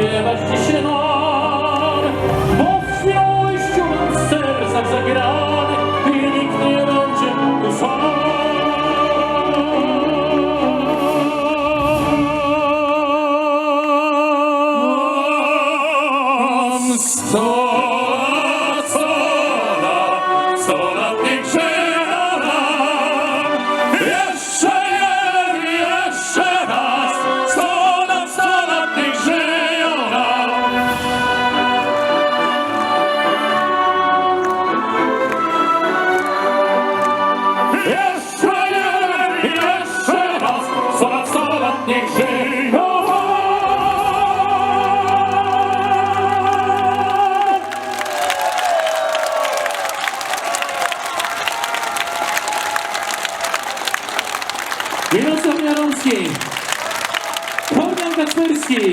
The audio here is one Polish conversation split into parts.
śpiewać dziś nam, bo w miłością nam w sercach zagrała. Kacperski, Kornel Kacperski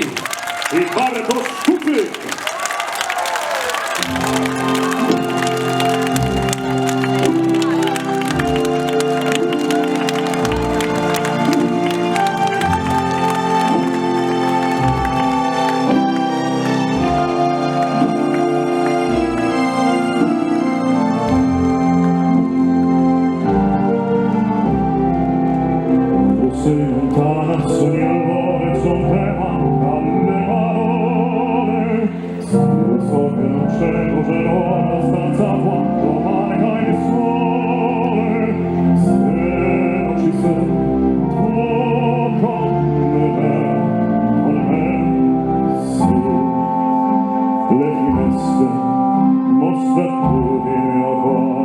i Bartosz Kupyk. Отце, Мосфатуре Оба.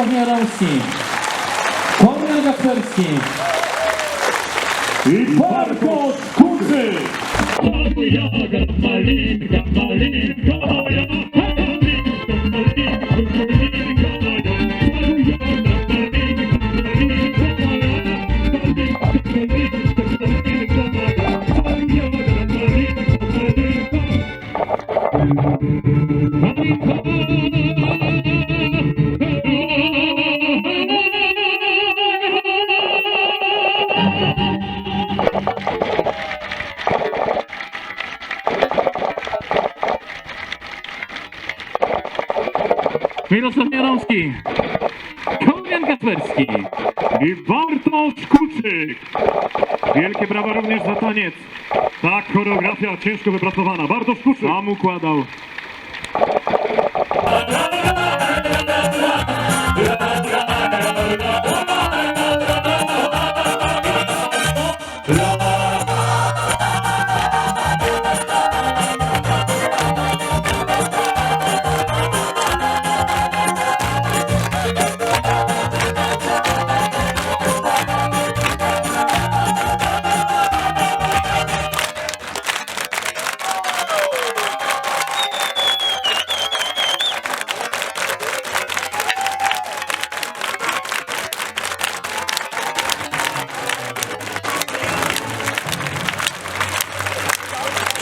Mirosław Jaromski, Kornel Kasperski, i Bartosz Kuczyk. Mirosław Jaromski, Kornel Kasperski, i Bartosz Kuczyk. Wielkie brawa również za taniec. Ta choreografia ciężko wypracowana. Bartosz Kuczyk. Tam układał.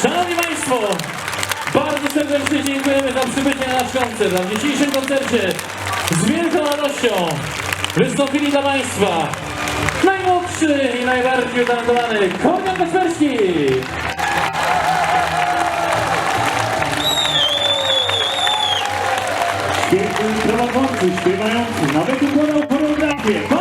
Szanowni Państwo, bardzo serdecznie dziękujemy za przybycie na nasz koncert. A w dzisiejszym koncercie z wielką radością wystąpili dla Państwa najmłodszy i najbardziej utalentowany Kornel Kasperski. Świetny prowadzący, śpiewający, nawet układał choreografię.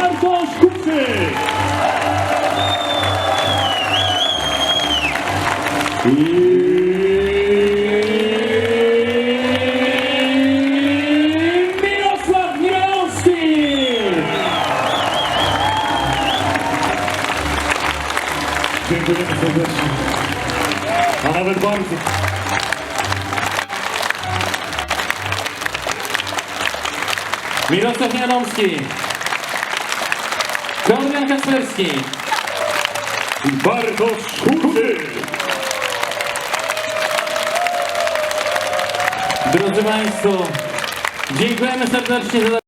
Mirosław Niemelowski. Kornel Kasperski. I Bartosz Kuczyk. Drodzy Państwo, dziękujemy serdecznie za